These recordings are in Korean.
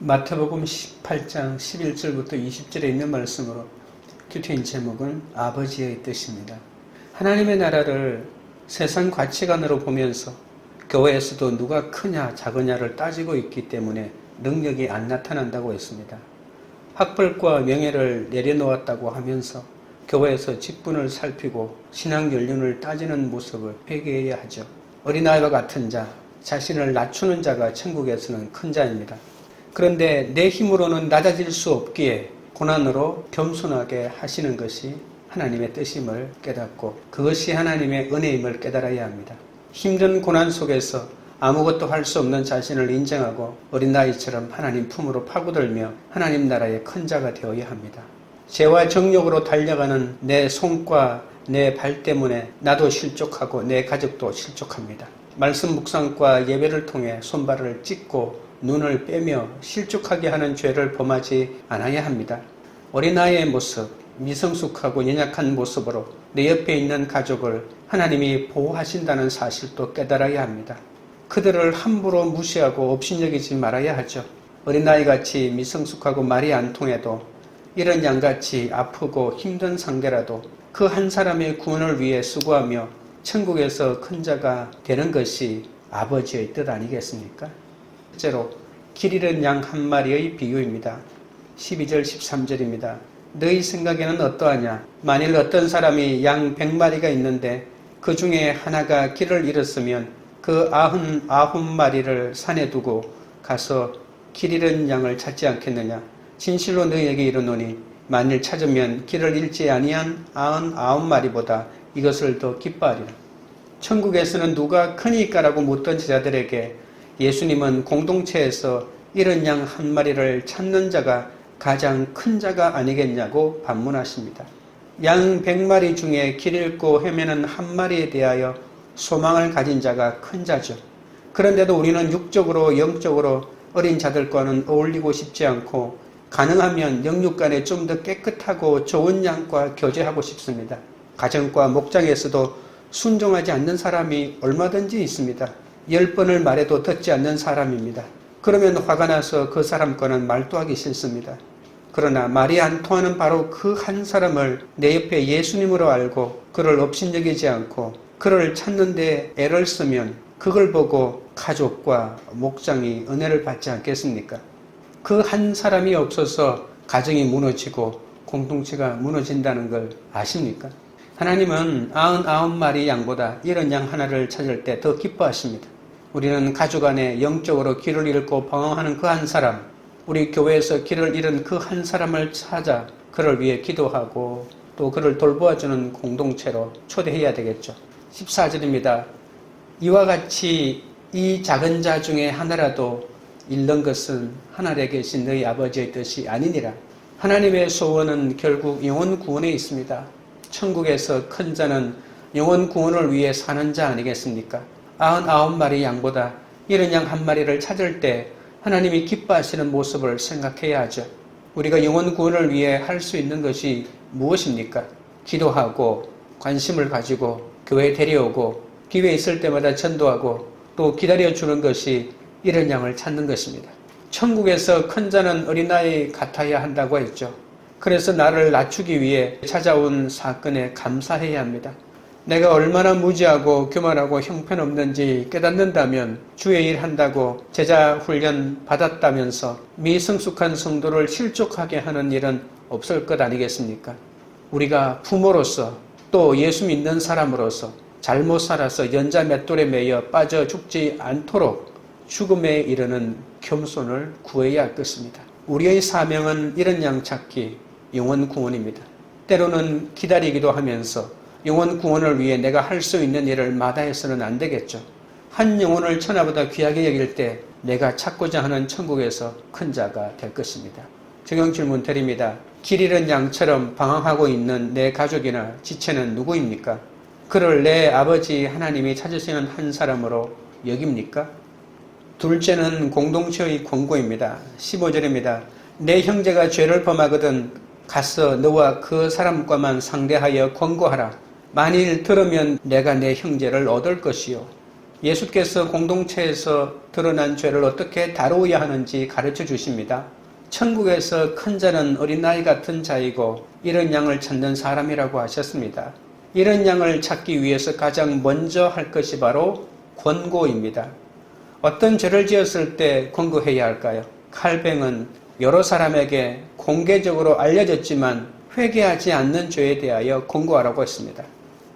마태복음 18장 11절부터 20절에 있는 말씀으로 큐티인 제목은 아버지의 뜻입니다. 하나님의 나라를 세상 가치관으로 보면서 교회에서도 누가 크냐 작으냐를 따지고 있기 때문에 능력이 안 나타난다고 했습니다. 학벌과 명예를 내려놓았다고 하면서 교회에서 직분을 살피고 신앙 연륜을 따지는 모습을 회개해야 하죠. 어린아이와 같은 자, 자신을 낮추는 자가 천국에서는 큰 자입니다. 그런데 내 힘으로는 낮아질 수 없기에 고난으로 겸손하게 하시는 것이 하나님의 뜻임을 깨닫고 그것이 하나님의 은혜임을 깨달아야 합니다. 힘든 고난 속에서 아무것도 할 수 없는 자신을 인정하고 어린 나이처럼 하나님 품으로 파고들며 하나님 나라의 큰 자가 되어야 합니다. 죄와 정욕으로 달려가는 내 손과 내 발 때문에 나도 실족하고 내 가족도 실족합니다. 말씀 묵상과 예배를 통해 손발을 찢고 눈을 빼며 실족하게 하는 죄를 범하지 않아야 합니다. 어린아이의 모습, 미성숙하고 연약한 모습으로 내 옆에 있는 가족을 하나님이 보호하신다는 사실도 깨달아야 합니다. 그들을 함부로 무시하고 업신여기지 말아야 하죠. 어린아이 같이 미성숙하고 말이 안 통해도 이런 양같이 아프고 힘든 상대라도 그 한 사람의 구원을 위해 수고하며 천국에서 큰 자가 되는 것이 아버지의 뜻 아니겠습니까? 첫째로 길 잃은 양 한 마리의 비유입니다. 12절 13절입니다. 너희 생각에는 어떠하냐? 만일 어떤 사람이 양 100마리가 있는데 그 중에 하나가 길을 잃었으면 그 아흔 아홉 마리를 산에 두고 가서 길 잃은 양을 찾지 않겠느냐? 진실로 너희에게 이르노니 만일 찾으면 길을 잃지 아니한 아흔 아홉 마리보다 이것을 더 기뻐하리라. 천국에서는 누가 크니까라고 묻던 제자들에게 예수님은 공동체에서 이런 양 한 마리를 찾는 자가 가장 큰 자가 아니겠냐고 반문하십니다. 양 100마리 중에 길 잃고 헤매는 한 마리에 대하여 소망을 가진 자가 큰 자죠. 그런데도 우리는 육적으로 영적으로 어린 자들과는 어울리고 싶지 않고 가능하면 영육 간에 좀 더 깨끗하고 좋은 양과 교제하고 싶습니다. 가정과 목장에서도 순종하지 않는 사람이 얼마든지 있습니다. 열 번을 말해도 듣지 않는 사람입니다. 그러면 화가 나서 그 사람 과는 말도 하기 싫습니다. 그러나 말이 안 통하는 바로 그 한 사람을 내 옆에 예수님으로 알고 그를 업신여기지 않고 그를 찾는데 애를 쓰면 그걸 보고 가족과 목장이 은혜를 받지 않겠습니까? 그 한 사람이 없어서 가정이 무너지고 공동체가 무너진다는 걸 아십니까? 하나님은 아흔아홉 마리 양보다 이런 양 하나를 찾을 때 더 기뻐하십니다. 우리는 가족 안에 영적으로 길을 잃고 방황하는 그 한 사람, 우리 교회에서 길을 잃은 그 한 사람을 찾아 그를 위해 기도하고 또 그를 돌보아주는 공동체로 초대해야 되겠죠. 14절입니다. 이와 같이 이 작은 자 중에 하나라도 잃는 것은 하늘에 계신 너희 아버지의 뜻이 아니니라. 하나님의 소원은 결국 영혼 구원에 있습니다. 천국에서 큰 자는 영혼 구원을 위해 사는 자 아니겠습니까? 아흔아홉 마리 양보다 이런 양 한 마리를 찾을 때 하나님이 기뻐하시는 모습을 생각해야 하죠. 우리가 영혼 구원을 위해 할 수 있는 것이 무엇입니까? 기도하고 관심을 가지고 교회에 데려오고 기회 있을 때마다 전도하고 또 기다려주는 것이 이런 양을 찾는 것입니다. 천국에서 큰 자는 어린아이 같아야 한다고 했죠. 그래서 나를 낮추기 위해 찾아온 사건에 감사해야 합니다. 내가 얼마나 무지하고 교만하고 형편없는지 깨닫는다면 주의 일 한다고 제자 훈련 받았다면서 미성숙한 성도를 실족하게 하는 일은 없을 것 아니겠습니까? 우리가 부모로서 또 예수 믿는 사람으로서 잘못 살아서 연자 맷돌에 매여 빠져 죽지 않도록 죽음에 이르는 겸손을 구해야 할 것입니다. 우리의 사명은 이런 양 찾기, 영원 구원입니다. 때로는 기다리기도 하면서 영혼 구원을 위해 내가 할 수 있는 일을 마다해서는 안 되겠죠. 한 영혼을 천하보다 귀하게 여길 때 내가 찾고자 하는 천국에서 큰 자가 될 것입니다. 적용 질문 드립니다. 길 잃은 양처럼 방황하고 있는 내 가족이나 지체는 누구입니까? 그를 내 아버지 하나님이 찾으시는 한 사람으로 여깁니까? 둘째는 공동체의 권고입니다. 15절입니다. 내 형제가 죄를 범하거든 가서 너와 그 사람과만 상대하여 권고하라. 만일 들으면 내가 내 형제를 얻을 것이요. 예수께서 공동체에서 드러난 죄를 어떻게 다루어야 하는지 가르쳐 주십니다. 천국에서 큰 자는 어린아이 같은 자이고 이런 양을 찾는 사람이라고 하셨습니다. 이런 양을 찾기 위해서 가장 먼저 할 것이 바로 권고입니다. 어떤 죄를 지었을 때 권고해야 할까요? 칼뱅은 여러 사람에게 공개적으로 알려졌지만 회개하지 않는 죄에 대하여 권고하라고 했습니다.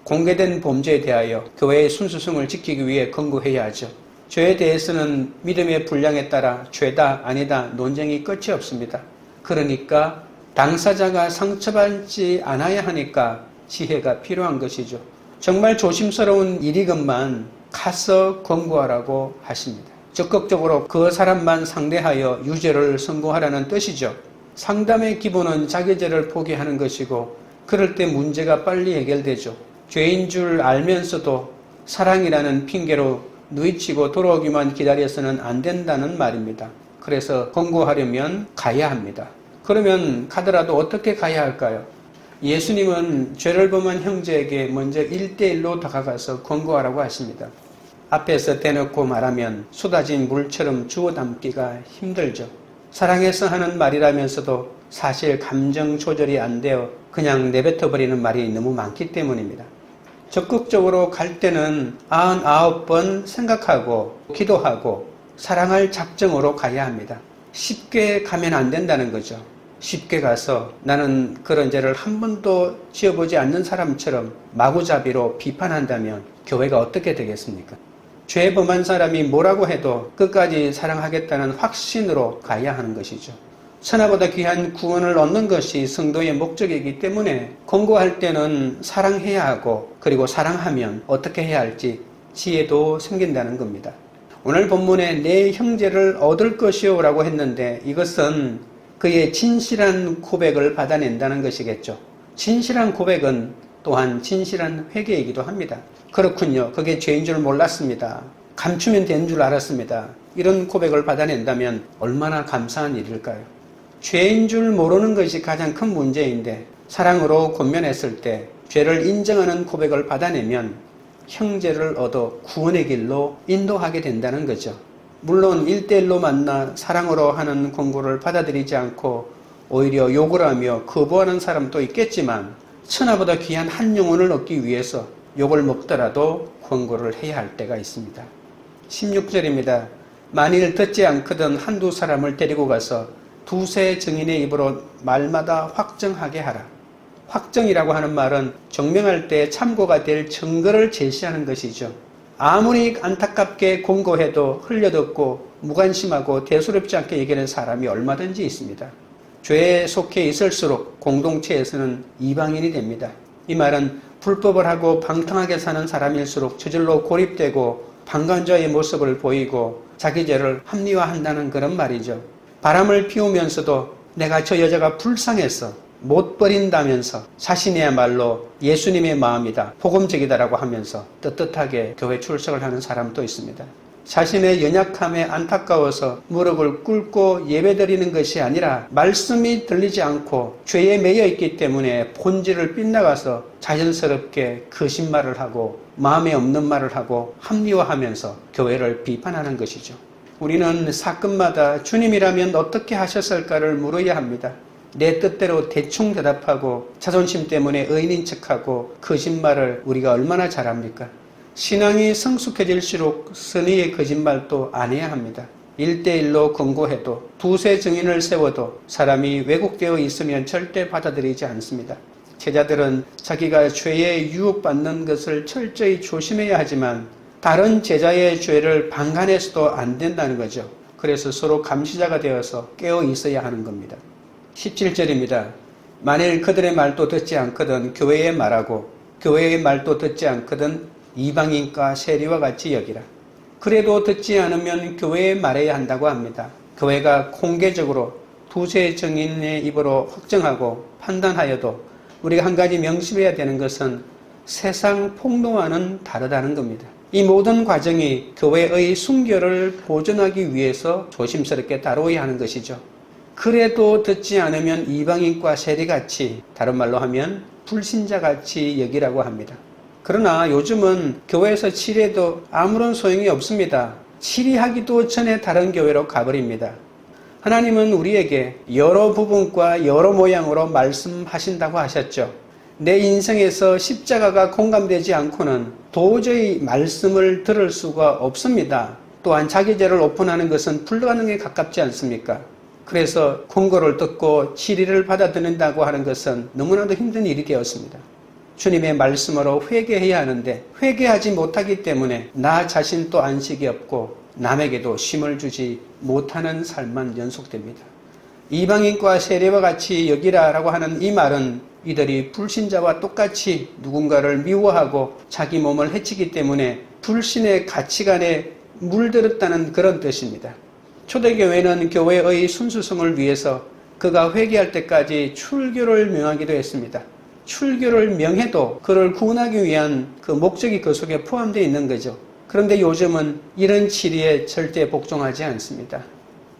공개된 범죄에 대하여 교회의 순수성을 지키기 위해 권고해야 하죠. 죄에 대해서는 믿음의 분량에 따라 죄다 아니다 논쟁이 끝이 없습니다. 그러니까 당사자가 상처받지 않아야 하니까 지혜가 필요한 것이죠. 정말 조심스러운 일이건만 가서 권고하라고 하십니다. 적극적으로 그 사람만 상대하여 유죄를 선고하라는 뜻이죠. 상담의 기본은 자기 죄를 포기하는 것이고 그럴 때 문제가 빨리 해결되죠. 죄인 줄 알면서도 사랑이라는 핑계로 누이치고 돌아오기만 기다려서는 안 된다는 말입니다. 그래서 권고하려면 가야 합니다. 그러면 가더라도 어떻게 가야 할까요? 예수님은 죄를 범한 형제에게 먼저 일대일로 다가가서 권고하라고 하십니다. 앞에서 대놓고 말하면 쏟아진 물처럼 주워 담기가 힘들죠. 사랑해서 하는 말이라면서도 사실 감정 조절이 안 되어 그냥 내뱉어 버리는 말이 너무 많기 때문입니다. 적극적으로 갈 때는 99번 생각하고 기도하고 사랑할 작정으로 가야 합니다. 쉽게 가면 안 된다는 거죠. 쉽게 가서 나는 그런 죄를 한 번도 지어보지 않는 사람처럼 마구잡이로 비판한다면 교회가 어떻게 되겠습니까? 죄 범한 사람이 뭐라고 해도 끝까지 사랑하겠다는 확신으로 가야 하는 것이죠. 천하보다 귀한 구원을 얻는 것이 성도의 목적이기 때문에 권고할 때는 사랑해야 하고 그리고 사랑하면 어떻게 해야 할지 지혜도 생긴다는 겁니다. 오늘 본문에 내 형제를 얻을 것이요 라고 했는데 이것은 그의 진실한 고백을 받아낸다는 것이겠죠. 진실한 고백은 또한 진실한 회개이기도 합니다. 그렇군요. 그게 죄인 줄 몰랐습니다. 감추면 된 줄 알았습니다. 이런 고백을 받아낸다면 얼마나 감사한 일일까요? 죄인 줄 모르는 것이 가장 큰 문제인데 사랑으로 권면했을 때 죄를 인정하는 고백을 받아내면 형제를 얻어 구원의 길로 인도하게 된다는 거죠. 물론 일대일로 만나 사랑으로 하는 권고를 받아들이지 않고 오히려 욕을 하며 거부하는 사람도 있겠지만 천하보다 귀한 한 영혼을 얻기 위해서 욕을 먹더라도 권고를 해야 할 때가 있습니다. 16절입니다. 만일 듣지 않거든 한두 사람을 데리고 가서 두세 증인의 입으로 말마다 확정하게 하라. 확정이라고 하는 말은 증명할 때 참고가 될 증거를 제시하는 것이죠. 아무리 안타깝게 공고해도 흘려듣고 무관심하고 대수롭지 않게 얘기하는 사람이 얼마든지 있습니다. 죄에 속해 있을수록 공동체에서는 이방인이 됩니다. 이 말은 불법을 하고 방탕하게 사는 사람일수록 저절로 고립되고 방관자의 모습을 보이고 자기 죄를 합리화한다는 그런 말이죠. 바람을 피우면서도 내가 저 여자가 불쌍해서 못 버린다면서 자신이야말로 예수님의 마음이다, 복음적이다라고 하면서 떳떳하게 교회 출석을 하는 사람도 있습니다. 자신의 연약함에 안타까워서 무릎을 꿇고 예배드리는 것이 아니라 말씀이 들리지 않고 죄에 매여 있기 때문에 본질을 빗나가서 자연스럽게 거짓말을 하고 마음에 없는 말을 하고 합리화하면서 교회를 비판하는 것이죠. 우리는 사건마다 주님이라면 어떻게 하셨을까를 물어야 합니다. 내 뜻대로 대충 대답하고 자존심 때문에 의인인 척하고 거짓말을 우리가 얼마나 잘합니까? 신앙이 성숙해질수록 선의의 거짓말도 안 해야 합니다. 일대일로 권고해도 두세 증인을 세워도 사람이 왜곡되어 있으면 절대 받아들이지 않습니다. 제자들은 자기가 죄에 유혹받는 것을 철저히 조심해야 하지만 다른 제자의 죄를 방관해서도 안 된다는 거죠. 그래서 서로 감시자가 되어서 깨어 있어야 하는 겁니다. 17절입니다. 만일 그들의 말도 듣지 않거든 교회의 말하고 교회의 말도 듣지 않거든 이방인과 세리와 같이 여기라. 그래도 듣지 않으면 교회에 말해야 한다고 합니다. 교회가 공개적으로 두세 정인의 입으로 확정하고 판단하여도 우리가 한 가지 명심해야 되는 것은 세상 폭로와는 다르다는 겁니다. 이 모든 과정이 교회의 순결을 보존하기 위해서 조심스럽게 다루어야 하는 것이죠. 그래도 듣지 않으면 이방인과 세리같이 다른 말로 하면 불신자같이 여기라고 합니다. 그러나 요즘은 교회에서 치리해도 아무런 소용이 없습니다. 치리하기도 전에 다른 교회로 가버립니다. 하나님은 우리에게 여러 부분과 여러 모양으로 말씀하신다고 하셨죠. 내 인생에서 십자가가 공감되지 않고는 도저히 말씀을 들을 수가 없습니다. 또한 자기 죄를 오픈하는 것은 불가능에 가깝지 않습니까? 그래서 권고를 듣고 치리를 받아들인다고 하는 것은 너무나도 힘든 일이 되었습니다. 주님의 말씀으로 회개해야 하는데 회개하지 못하기 때문에 나 자신도 안식이 없고 남에게도 쉼을 주지 못하는 삶만 연속됩니다. 이방인과 세례와 같이 여기라라고 하는 이 말은 이들이 불신자와 똑같이 누군가를 미워하고 자기 몸을 해치기 때문에 불신의 가치관에 물들었다는 그런 뜻입니다. 초대교회는 교회의 순수성을 위해서 그가 회개할 때까지 출교를 명하기도 했습니다. 출교를 명해도 그를 구원하기 위한 그 목적이 그 속에 포함되어 있는 거죠. 그런데 요즘은 이런 치리에 절대 복종하지 않습니다.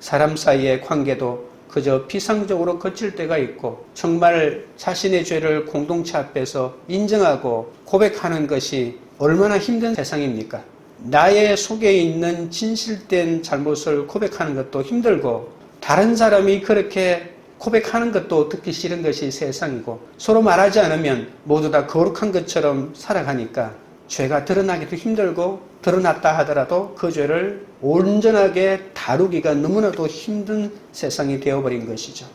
사람 사이의 관계도 그저 피상적으로 거칠 때가 있고 정말 자신의 죄를 공동체 앞에서 인정하고 고백하는 것이 얼마나 힘든 세상입니까? 나의 속에 있는 진실된 잘못을 고백하는 것도 힘들고 다른 사람이 그렇게 고백하는 것도 듣기 싫은 것이 세상이고 서로 말하지 않으면 모두 다 거룩한 것처럼 살아가니까 죄가 드러나기도 힘들고 드러났다 하더라도 그 죄를 온전하게 다루기가 너무나도 힘든 세상이 되어버린 것이죠.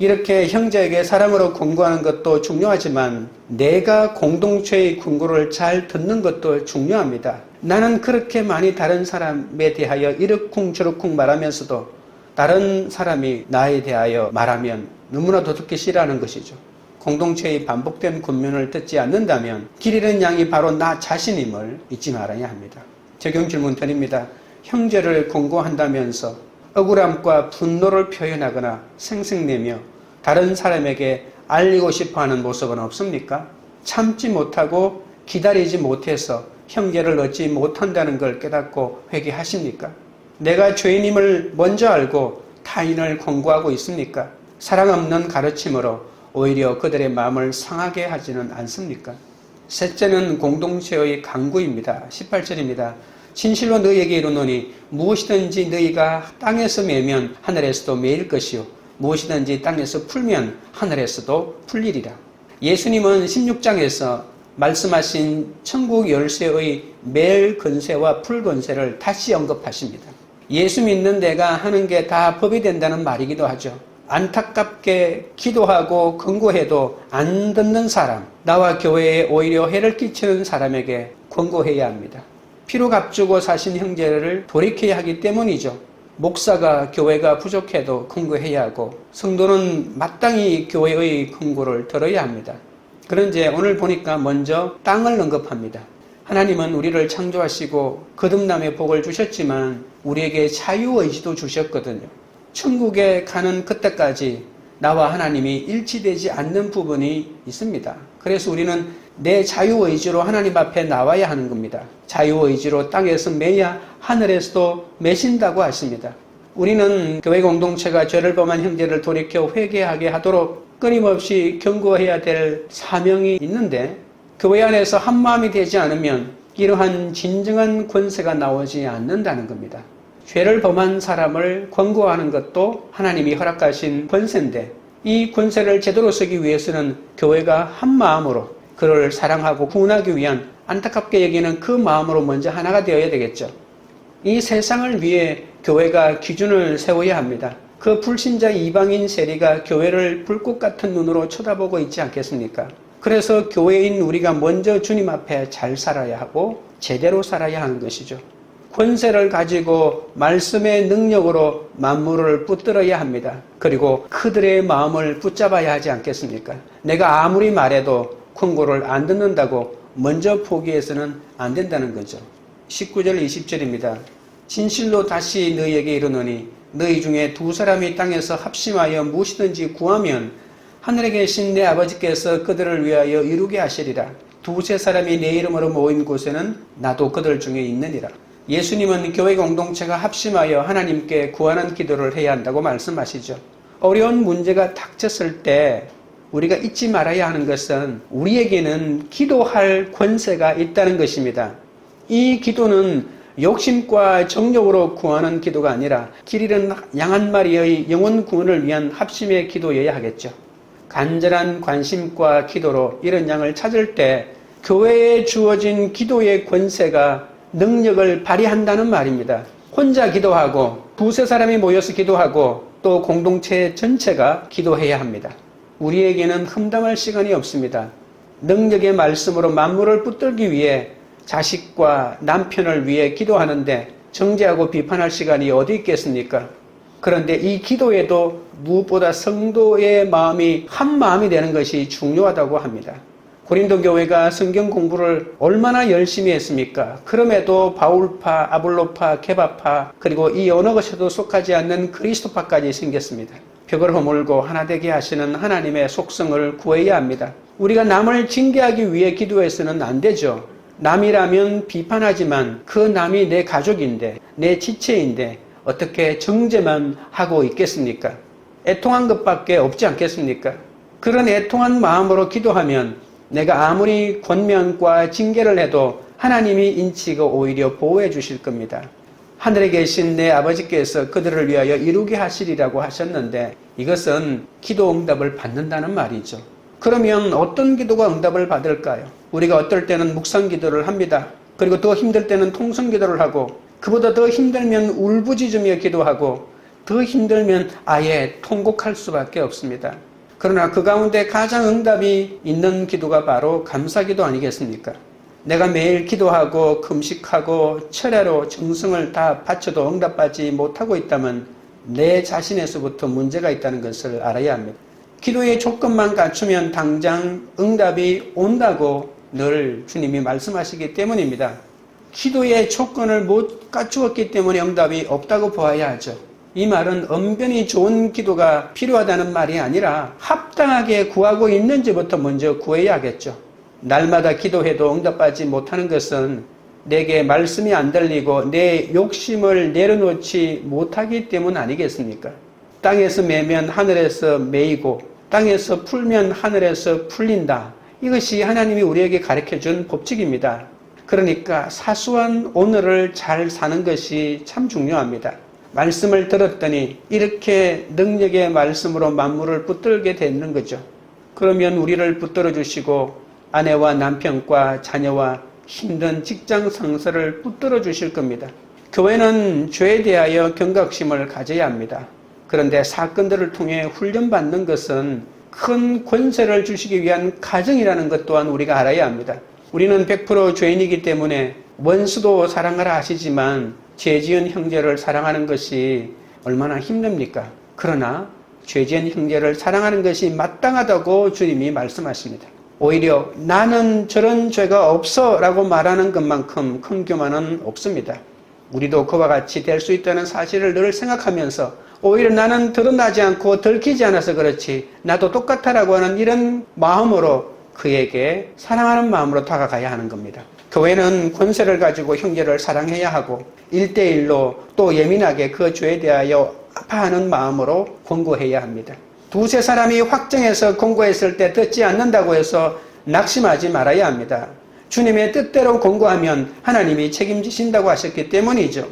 이렇게 형제에게 사랑으로 권고하는 것도 중요하지만 내가 공동체의 권고를 잘 듣는 것도 중요합니다. 나는 그렇게 많이 다른 사람에 대하여 이렇쿵저렇쿵 말하면서도 다른 사람이 나에 대하여 말하면 너무나도 듣기 싫어하는 것이죠. 공동체의 반복된 권면을 듣지 않는다면 길 잃은 양이 바로 나 자신임을 잊지 말아야 합니다. 적용 질문 드립니다. 형제를 권고한다면서 억울함과 분노를 표현하거나 생색내며 다른 사람에게 알리고 싶어 하는 모습은 없습니까? 참지 못하고 기다리지 못해서 형제를 얻지 못한다는 걸 깨닫고 회개하십니까? 내가 죄인임을 먼저 알고 타인을 권고하고 있습니까? 사랑 없는 가르침으로 오히려 그들의 마음을 상하게 하지는 않습니까? 셋째는 공동체의 강구입니다. 18절입니다. 진실로 너희에게 이르노니 무엇이든지 너희가 땅에서 매면 하늘에서도 매일 것이요 무엇이든지 땅에서 풀면 하늘에서도 풀리리라. 예수님은 16장에서 말씀하신 천국 열쇠의 멜 건세와 풀 건세를 다시 언급하십니다. 예수 믿는 데가 하는 게 다 법이 된다는 말이기도 하죠. 안타깝게 기도하고 권고해도 안 듣는 사람, 나와 교회에 오히려 해를 끼치는 사람에게 권고해야 합니다. 피로 값주고 사신 형제를 돌이켜야 하기 때문이죠. 목사가 교회가 부족해도 권고해야 하고 성도는 마땅히 교회의 권고를 들어야 합니다. 그런데 오늘 보니까 먼저 땅을 언급합니다. 하나님은 우리를 창조하시고 거듭남의 복을 주셨지만 우리에게 자유의지도 주셨거든요. 천국에 가는 그때까지 나와 하나님이 일치되지 않는 부분이 있습니다. 그래서 우리는 내 자유의지로 하나님 앞에 나와야 하는 겁니다. 자유의지로 땅에서 매야 하늘에서도 매신다고 하십니다. 우리는 교회 공동체가 죄를 범한 형제를 돌이켜 회개하게 하도록 끊임없이 경고해야 될 사명이 있는데 교회 안에서 한 마음이 되지 않으면 이러한 진정한 권세가 나오지 않는다는 겁니다. 죄를 범한 사람을 권고하는 것도 하나님이 허락하신 권세인데 이 권세를 제대로 쓰기 위해서는 교회가 한 마음으로 그를 사랑하고 구원하기 위한 안타깝게 여기는 그 마음으로 먼저 하나가 되어야 되겠죠. 이 세상을 위해 교회가 기준을 세워야 합니다. 그 불신자 이방인 세리가 교회를 불꽃 같은 눈으로 쳐다보고 있지 않겠습니까? 그래서 교회인 우리가 먼저 주님 앞에 잘 살아야 하고 제대로 살아야 하는 것이죠. 권세를 가지고 말씀의 능력으로 만물을 붙들어야 합니다. 그리고 그들의 마음을 붙잡아야 하지 않겠습니까? 내가 아무리 말해도 권고를 안 듣는다고 먼저 포기해서는 안 된다는 거죠. 19절 20절입니다. 진실로 다시 너희에게 이르노니 너희 중에 두 사람이 땅에서 합심하여 무엇이든지 구하면 하늘에 계신 내 아버지께서 그들을 위하여 이루게 하시리라. 두세 사람이 내 이름으로 모인 곳에는 나도 그들 중에 있느니라. 예수님은 교회 공동체가 합심하여 하나님께 구하는 기도를 해야 한다고 말씀하시죠. 어려운 문제가 닥쳤을 때 우리가 잊지 말아야 하는 것은 우리에게는 기도할 권세가 있다는 것입니다. 이 기도는 욕심과 정욕으로 구하는 기도가 아니라 길 잃은 양한 마리의 영혼 구원을 위한 합심의 기도여야 하겠죠. 간절한 관심과 기도로 이런 양을 찾을 때 교회에 주어진 기도의 권세가 능력을 발휘한다는 말입니다. 혼자 기도하고 두세 사람이 모여서 기도하고 또 공동체 전체가 기도해야 합니다. 우리에게는 흠담할 시간이 없습니다. 능력의 말씀으로 만물을 붙들기 위해 자식과 남편을 위해 기도하는데 정죄하고 비판할 시간이 어디 있겠습니까? 그런데 이 기도에도 무엇보다 성도의 마음이 한 마음이 되는 것이 중요하다고 합니다. 고린도 교회가 성경 공부를 얼마나 열심히 했습니까? 그럼에도 바울파, 아볼로파, 케바파, 그리고 이 어느 것에도 속하지 않는 그리스도파까지 생겼습니다. 벽을 허물고 하나 되게 하시는 하나님의 속성을 구해야 합니다. 우리가 남을 징계하기 위해 기도해서는 안 되죠. 남이라면 비판하지만 그 남이 내 가족인데, 내 지체인데, 어떻게 정죄만 하고 있겠습니까? 애통한 것밖에 없지 않겠습니까? 그런 애통한 마음으로 기도하면 내가 아무리 권면과 징계를 해도 하나님이 인치고 오히려 보호해 주실 겁니다. 하늘에 계신 내 아버지께서 그들을 위하여 이루게 하시리라고 하셨는데 이것은 기도 응답을 받는다는 말이죠. 그러면 어떤 기도가 응답을 받을까요? 우리가 어떨 때는 묵상 기도를 합니다. 그리고 더 힘들 때는 통성 기도를 하고 그보다 더 힘들면 울부짖으며 기도하고 더 힘들면 아예 통곡할 수밖에 없습니다. 그러나 그 가운데 가장 응답이 있는 기도가 바로 감사 기도 아니겠습니까? 내가 매일 기도하고 금식하고 철야로 정성을 다 바쳐도 응답받지 못하고 있다면 내 자신에서부터 문제가 있다는 것을 알아야 합니다. 기도의 조건만 갖추면 당장 응답이 온다고 늘 주님이 말씀하시기 때문입니다. 기도의 조건을 못 갖추었기 때문에 응답이 없다고 보아야 하죠. 이 말은 언변이 좋은 기도가 필요하다는 말이 아니라 합당하게 구하고 있는지부터 먼저 구해야 하겠죠. 날마다 기도해도 응답받지 못하는 것은 내게 말씀이 안 들리고 내 욕심을 내려놓지 못하기 때문 아니겠습니까? 땅에서 매면 하늘에서 매이고 땅에서 풀면 하늘에서 풀린다. 이것이 하나님이 우리에게 가르쳐 준 법칙입니다. 그러니까 사소한 오늘을 잘 사는 것이 참 중요합니다. 말씀을 들었더니 이렇게 능력의 말씀으로 만물을 붙들게 되는 거죠. 그러면 우리를 붙들어 주시고 아내와 남편과 자녀와 힘든 직장 상사를 붙들어 주실 겁니다. 교회는 죄에 대하여 경각심을 가져야 합니다. 그런데 사건들을 통해 훈련받는 것은 큰 권세를 주시기 위한 가정이라는 것 또한 우리가 알아야 합니다. 우리는 100% 죄인이기 때문에 원수도 사랑하라 하시지만 죄지은 형제를 사랑하는 것이 얼마나 힘듭니까? 그러나 죄지은 형제를 사랑하는 것이 마땅하다고 주님이 말씀하십니다. 오히려 나는 저런 죄가 없어 라고 말하는 것만큼 큰 교만은 없습니다. 우리도 그와 같이 될 수 있다는 사실을 늘 생각하면서 오히려 나는 드러나지 않고 들키지 않아서 그렇지 나도 똑같아라고 하는 이런 마음으로 그에게 사랑하는 마음으로 다가가야 하는 겁니다. 교회는 권세를 가지고 형제를 사랑해야 하고 일대일로또 예민하게 그 죄에 대하여 아파하는 마음으로 권고해야 합니다. 두세 사람이 확정해서 권고했을 때 듣지 않는다고 해서 낙심하지 말아야 합니다. 주님의 뜻대로 권고하면 하나님이 책임지신다고 하셨기 때문이죠.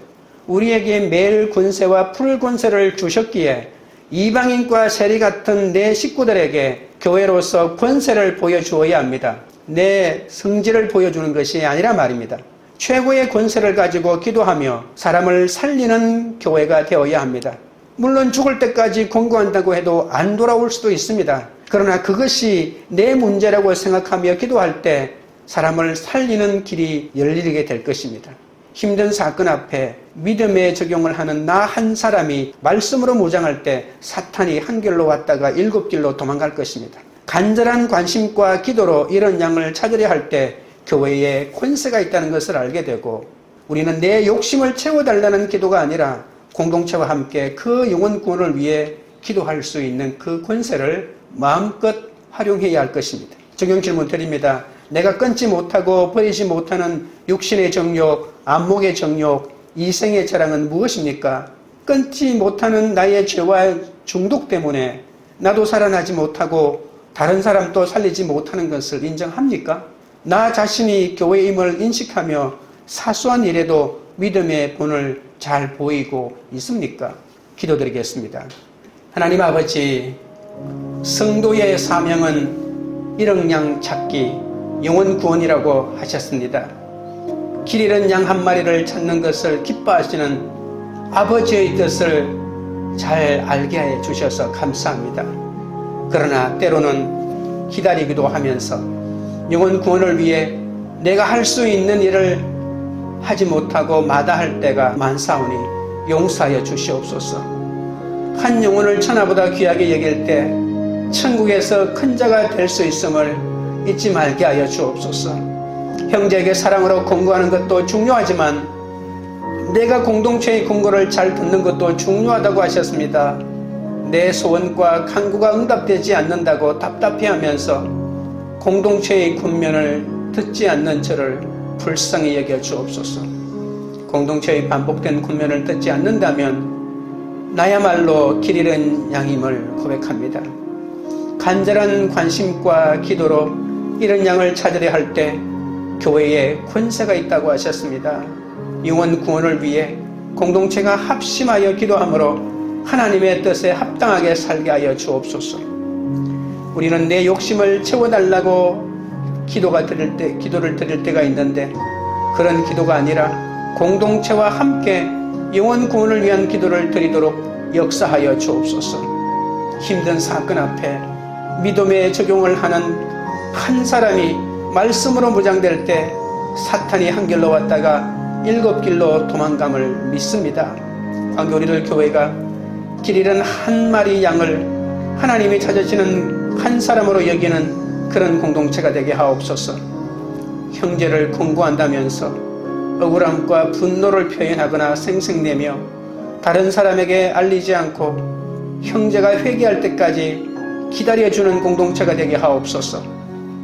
우리에게 매일 권세와 풀 권세를 주셨기에 이방인과 세리 같은 내 식구들에게 교회로서 권세를 보여주어야 합니다. 내 성질을 보여주는 것이 아니라 말입니다. 최고의 권세를 가지고 기도하며 사람을 살리는 교회가 되어야 합니다. 물론 죽을 때까지 공고한다고 해도 안 돌아올 수도 있습니다. 그러나 그것이 내 문제라고 생각하며 기도할 때 사람을 살리는 길이 열리게 될 것입니다. 힘든 사건 앞에 믿음의 적용을 하는 나 한 사람이 말씀으로 무장할 때 사탄이 한 길로 왔다가 일곱 길로 도망갈 것입니다. 간절한 관심과 기도로 이런 양을 찾으려 할 때 교회에 권세가 있다는 것을 알게 되고 우리는 내 욕심을 채워달라는 기도가 아니라 공동체와 함께 그 영혼 구원을 위해 기도할 수 있는 그 권세를 마음껏 활용해야 할 것입니다. 적용 질문 드립니다. 내가 끊지 못하고 버리지 못하는 육신의 정욕, 안목의 정욕, 이생의 자랑은 무엇입니까? 끊지 못하는 나의 죄와 중독 때문에 나도 살아나지 못하고 다른 사람도 살리지 못하는 것을 인정합니까? 나 자신이 교회임을 인식하며 사소한 일에도 믿음의 본을 잘 보이고 있습니까? 기도드리겠습니다. 하나님 아버지, 성도의 사명은 일억량 찾기, 영혼 구원이라고 하셨습니다. 길 잃은 양 한 마리를 찾는 것을 기뻐하시는 아버지의 뜻을 잘 알게 해 주셔서 감사합니다. 그러나 때로는 기다리기도 하면서 영혼 구원을 위해 내가 할 수 있는 일을 하지 못하고 마다할 때가 많사오니 용서하여 주시옵소서. 한 영혼을 천하보다 귀하게 여길 때 천국에서 큰 자가 될 수 있음을 잊지 말게 하여 주옵소서. 형제에게 사랑으로 공부하는 것도 중요하지만 내가 공동체의 공고를 잘 듣는 것도 중요하다고 하셨습니다. 내 소원과 간구가 응답되지 않는다고 답답해하면서 공동체의 군면을 듣지 않는 저를 불쌍히 여겨 주옵소서. 공동체의 반복된 군면을 듣지 않는다면 나야말로 길 잃은 양임을 고백합니다. 간절한 관심과 기도로 이런 양을 찾으려 할 때 교회에 권세가 있다고 하셨습니다. 영원 구원을 위해 공동체가 합심하여 기도함으로 하나님의 뜻에 합당하게 살게 하여 주옵소서. 우리는 내 욕심을 채워달라고 기도가 드릴 때, 기도를 드릴 때가 있는데 그런 기도가 아니라 공동체와 함께 영원 구원을 위한 기도를 드리도록 역사하여 주옵소서. 힘든 사건 앞에 믿음의 적용을 하는 한 사람이 말씀으로 무장될 때 사탄이 한 길로 왔다가 일곱 길로 도망감을 믿습니다. 광교리를 교회가 길 잃은 한 마리 양을 하나님이 찾으시는 한 사람으로 여기는 그런 공동체가 되게 하옵소서. 형제를 공부한다면서 억울함과 분노를 표현하거나 생색내며 다른 사람에게 알리지 않고 형제가 회개할 때까지 기다려주는 공동체가 되게 하옵소서.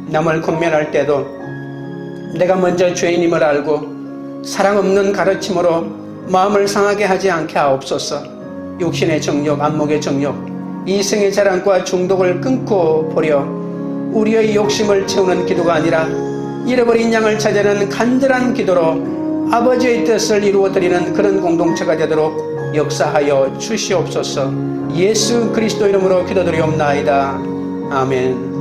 남을 권면할 때도 내가 먼저 죄인임을 알고 사랑 없는 가르침으로 마음을 상하게 하지 않게 하옵소서. 육신의 정욕, 안목의 정욕, 이생의 자랑과 중독을 끊고 보려 우리의 욕심을 채우는 기도가 아니라 잃어버린 양을 찾아내는 간절한 기도로 아버지의 뜻을 이루어 드리는 그런 공동체가 되도록 역사하여 주시옵소서. 예수 그리스도 이름으로 기도드리옵나이다. 아멘.